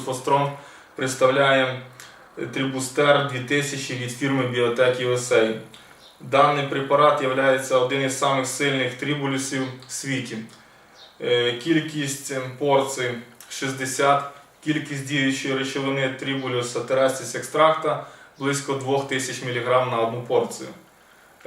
Food представляє Трибустер 2000 від фірми Biotech USA. Даний препарат є один із самих сильних трибулюсів в світі. Е, Кількість порцій 60, кількість діючої речовини трибулюса терестіс екстракта близько 2000 мг на одну порцію.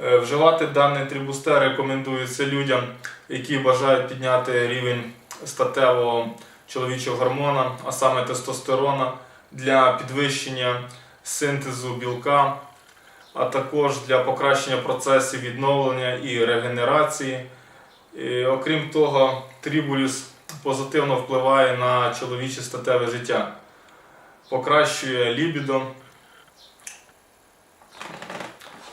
Е, Вживати даний трибустер рекомендується людям, які бажають підняти рівень статевого чоловічого гормона, а саме тестостерона, для підвищення синтезу білка, а також для покращення процесів відновлення і регенерації. І, окрім того, трибулюс позитивно впливає на чоловіче статеве життя, покращує лібідо.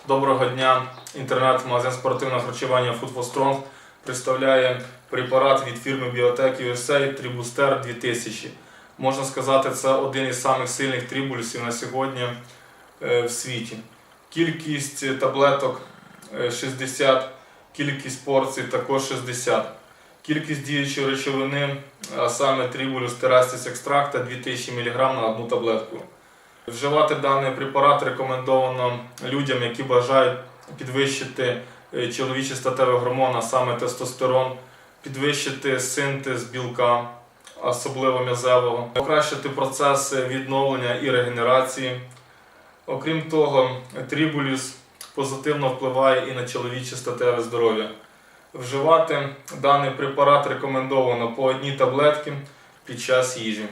Доброго дня! Інтернет-магазин спортивного харчування Food for Strong представляє препарат від фірми Biotech USA Tribuster 2000. Можна сказати, це один із самих сильних трибулюсів на сьогодні е, в світі. Кількість таблеток е, 60, кількість порцій також 60. Кількість діючої речовини, а саме трибулюс терастис екстракта 2000 мг на одну таблетку. Вживати даний препарат рекомендовано людям, які бажають підвищити е, чоловічий статевий гормон, а саме тестостерон, підвищити синтез білка, особливо м'язевого, покращити процеси відновлення і регенерації. Окрім того, трибулюс позитивно впливає і на чоловіче статеве здоров'я. Вживати даний препарат рекомендовано по одній таблетці під час їжі.